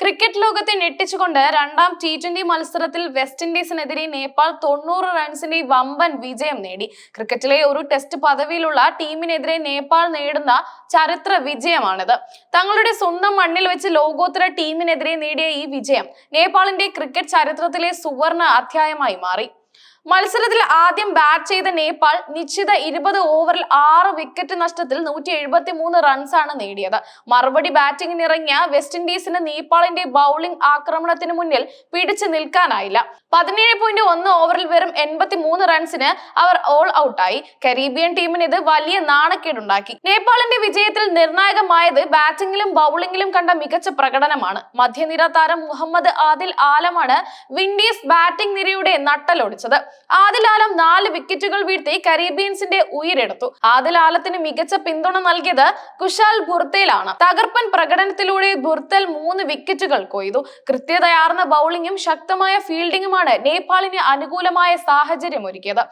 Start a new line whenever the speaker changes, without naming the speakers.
Cricket ലോകത്തെ ഞെട്ടിച്ചുകൊണ്ട് രണ്ടാം ടി ട്വന്റി മത്സരത്തിൽ വെസ്റ്റ് ഇൻഡീസിനെതിരെ നേപ്പാൾ തൊണ്ണൂറ് റൺസിന്റെ വമ്പൻ വിജയം നേടി. ക്രിക്കറ്റിലെ ഒരു ടെസ്റ്റ് പദവിയിലുള്ള ടീമിനെതിരെ നേപ്പാൾ നേടുന്ന ചരിത്ര വിജയമാണിത്. തങ്ങളുടെ സ്വന്തം മണ്ണിൽ വെച്ച് ലോകോത്തര ടീമിനെതിരെ നേടിയ ഈ വിജയം നേപ്പാളിന്റെ ക്രിക്കറ്റ് ചരിത്രത്തിലെ സുവർണ അധ്യായമായി മാറി. മത്സരത്തിൽ ആദ്യം ബാറ്റ് ചെയ്ത നേപ്പാൾ നിശ്ചിത ഇരുപത് ഓവറിൽ ആറ് വിക്കറ്റ് നഷ്ടത്തിൽ നൂറ്റി എഴുപത്തി മൂന്ന് റൺസാണ് നേടിയത്. മറുപടി ബാറ്റിംഗിന് ഇറങ്ങിയ വെസ്റ്റ് ഇൻഡീസിന് നേപ്പാളിന്റെ ബൗളിംഗ് ആക്രമണത്തിന് മുന്നിൽ പിടിച്ചു നിൽക്കാനായില്ല. പതിനേഴ് പോയിന്റ് ഒന്ന് ഓവറിൽ വെറും എൺപത്തി മൂന്ന് റൺസിന് അവർ ഓൾ ഔട്ടായി കരീബിയൻ ടീമിന് ഇത് വലിയ നാണക്കേടുണ്ടാക്കി. നേപ്പാളിന്റെ വിജയത്തിൽ നിർണായകമായത് ബാറ്റിംഗിലും ബൗളിംഗിലും കണ്ട മികച്ച പ്രകടനമാണ്. മധ്യനിര താരം മുഹമ്മദ് ആദിൽ ആലമാണ് വിൻഡീസ് ബാറ്റിംഗ് നിരയുടെ നട്ടലൊടിച്ചത് ആദിൽ ആലം നാല് വിക്കറ്റുകൾ വീഴ്ത്തി കരീബിയൻസിന്റെ ഉയരെടുത്തു. ആദിൽ ആലത്തിന് മികച്ച പിന്തുണ നൽകിയത് കുശാൽ ബുർത്തേലാണ്. തകർപ്പൻ പ്രകടനത്തിലൂടെ ബുർത്തൽ മൂന്ന് വിക്കറ്റുകൾ കൊയ്തു. കൃത്യതയാർന്ന ബൗളിംഗും ശക്തമായ ഫീൽഡിംഗുമാണ് നേപ്പാളിന് അനുകൂലമായ സാഹചര്യം ഒരുക്കിയത്